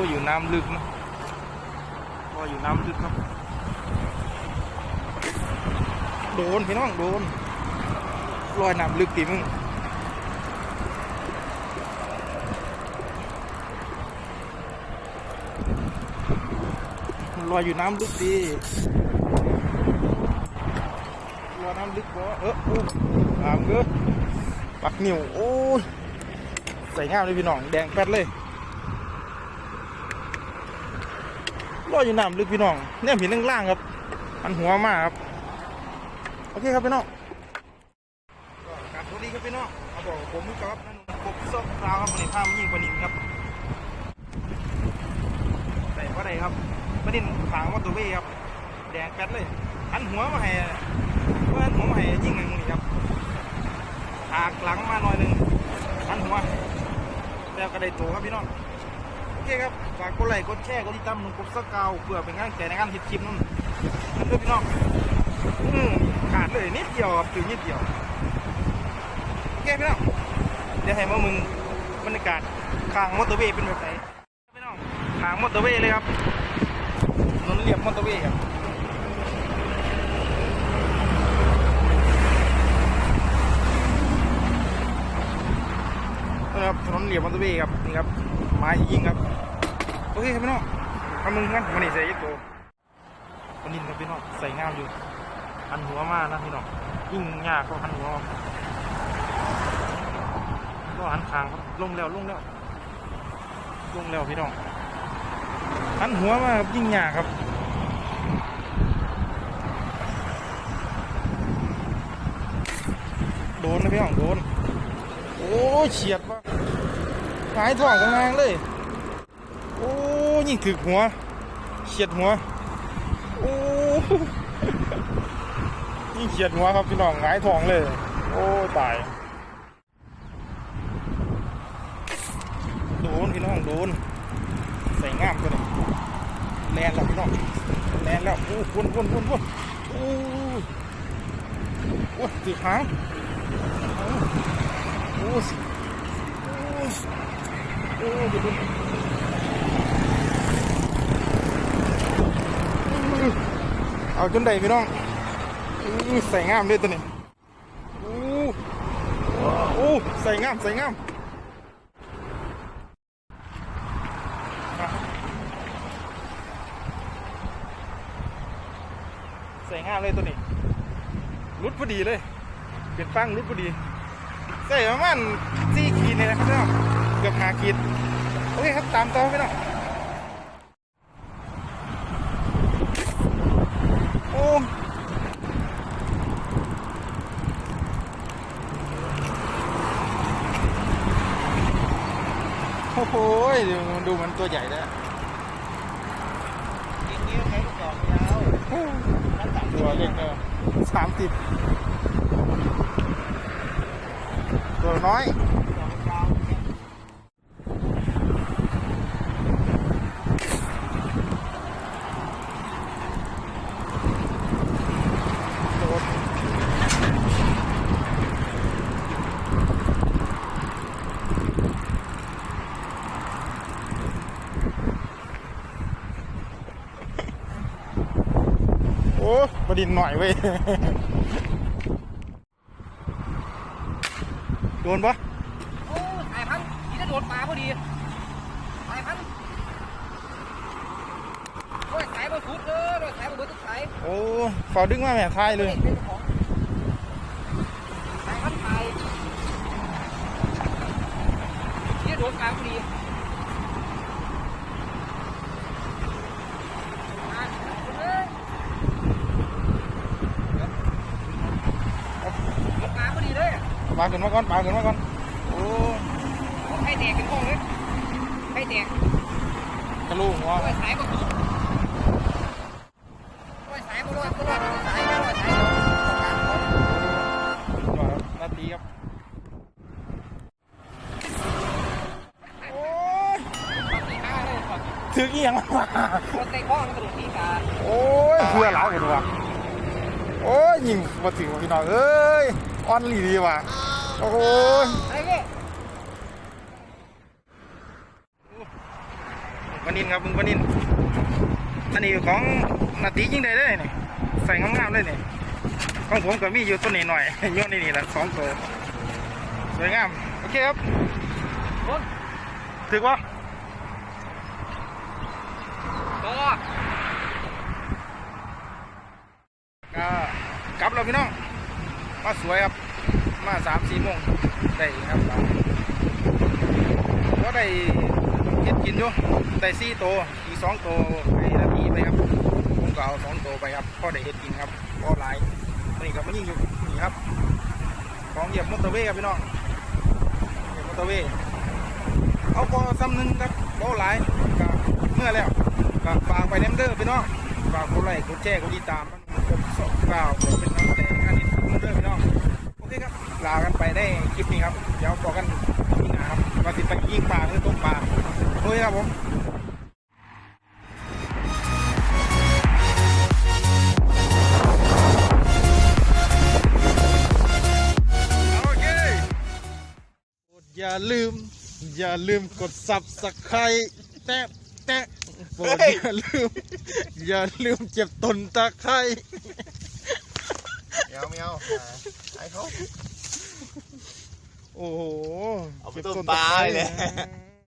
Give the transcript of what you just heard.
็อยู่น้ำลึกนะลอยอยู่น้ำลึกครับ โดนพี่น้องโดนลอยน้ำลึกตีมึงมันลอยอยู่น้ำลึกดีลอยน้ำลึกบ่เออโอ้ถามเด้อปักนิ้วโอ้ยใส่งามเลยพี่น้อง แดงแป๊ดเลย ลอยอยู่น้ำลึกพี่น้องเนี่ยผีล่างๆครับอันหัวมากครับ โอเคครับพี่น้องกับสวัสดีครับพี่น้องเอาบอกผมกับนั่นกบซอกคราวครับวันนี้พามายิงปลานินครับใส่ว่าไรครับปลานินขางวัตถุเว่ครับ แดงแป๊ดเลย อันหัวมาให้เมื่ออันหัวมาให้ยิ่งอย่งนี้ครับหากหลังมาหน่อยหนึ่งอันหัวแล้วก็ได้ตัวครับพี่น้อง เคครับ ฝากกดไลค์กดแชร์กดติดตามหนุ่มกบซอกาวเพื่อเป็นกำลังใจในการเห็ดคลิปนั่นนั่นด้วยพี่น้องอืมขาดเลยนิดเดียวครับถึงนิดเดียวโอเคพี่น้องเดี๋ยวให้มามึงบรรยากาศข้างมอเตอร์เวย์เป็นแบบไหนพี่น้องข้างมอเตอร์เวย์เลยครับถนนเรียบมอเตอร์เวย์ครับนะครับถนนเรียบมอเตอร์เวย์ครับนี่ครับไม้ยิงครับ เคพี่น้องทำมึงกันมันนี่ใส่ยัดโตวันนี้ครับพี่น้องใส่งามอยู่หันหัวมานะพี่น้องยิ่งยากก็หันหัวก็หันคางครับลงแล้วลงแล้วลงแล้วพี่น้องหันหัวมาครับยิ่งยากครับโดนนะพี่น้องโดนโอ้เฉียดว่ะหายท้องกลางเลย โอ้ยิ่งถึกหัวเฉียดหัวโอ้ยิ่งเฉียดหัวครับพี่น้องหงายทองเลย โอ้ยตายโดนพี่น้องโดนใส่งามตัวนี้แลนแล้วพี่น้องแลนแล้วโอ้วนวนวนวนโอ้ยโอ้ยตีหางโอ้ยโอ้ยโอ้ยเดี๋ยวดู เอาจนได้พี่น้องอใส่งามเลยตัวนี้อู้อู้ใส่งามใส่งามใส่งามเลยตัวนี้รุดพอดีเลย เป็นฟังรุดพอดี ใส่ประมาณสี่ขีดเลยนะครับพี่น้องเกือบหาขีดโอเคครับตามต่อพี่น้อง โอ้โอ้โหดูดูมันตัวใหญ่แล้วจริงๆใช้ลูกดอกยาวแล้วตัดตัวเล็กเนอะสามสิบตัวน้อย ดอกยาว โดด โอ้ประดินหน่อยเว้ย โดนปะโอ้สายพันธุ์ที่จะโดดปลาพอดีสายพันธุ์โอ้ยสายบนสุดเลยโอ้ยสายบนเบิดทุกสายโอ้ฝาดึงมาแม่ทายเลย เป็นของสายพันธุ์ไทยที่จะโดดปลาพอดีมาเอ้ยโดดปลาพอดีเลย ปลาขึ้นมาก่อนปลาขึ้นมาก่อนโอ้ไข่แตกเป็นห้องเลยไข่แตกกระลูกหัวโอ้ยสายก็สุดโอ้ยสายก็รอดก็รอดสายก็รอดสายก็รอดจอดครับนาทีครับโอ้ยปักตีห้าเลยปักถึงอีหยังวะคนใส่ข้องกระดูกตีกาโอ้ยเพื่อหลายกันวะโอ้ยยิงมาถึงว่ะพี่น้องเอ้ยอ่อนหลีดีว่ะ โอ้ยอะไรเงี้ยนปนินครับมึงปนิน อันนี้ของนาตียิงได้เลยนี่ใส่งามๆเลยนี่ของผมก็มีอยู่ตัวนี้หน่อยยนในนี่แหละสองตัวสวยงาม โอเคครับคนถือว่าต่อก็กลับเราพี่น้องมาสวยครับ มาสามสี่โมงได้ครับก็ได้เก็ดกินอยู่ได้สี่ตัวอีสองตัวให้นาทีไปครับผมก็เอาสองตัวไปครับก็ได้เห็ดกินครับก็หลายนี่ครับมันยิ่งอยู่นี่ครับ ของเหยียบมอเตอร์เวย์ครับพี่น้องเหยียบมอเตอร์เวย์เอาพอซ้ำหนึงครับก็หลายก็เมื่อแล้วก็ฝากไปเนมเดอร์พี่น้องฝากกดไลค์กดแชร์กดติดตามมันกดสอบกล่าวกเป็นกำลังใจในการติดตามเดอร์พี่น้องโอเคครับ ลากันไปได้คลิปนี้ครับ เดี๋ยวบอกกันที่หน้าครับว่าติดไปยิงปลาหรือตกปลาโอเคครับผมโอเคอย่าลืม อย่าลืมกด subscribe แตะแตะโปรดอย่าลืม อย่าลืมเจ็บตนตะไคร้ไม่เอาไม่เอาไอ้เขา โอ้โหเอาไปต้มปลาเลย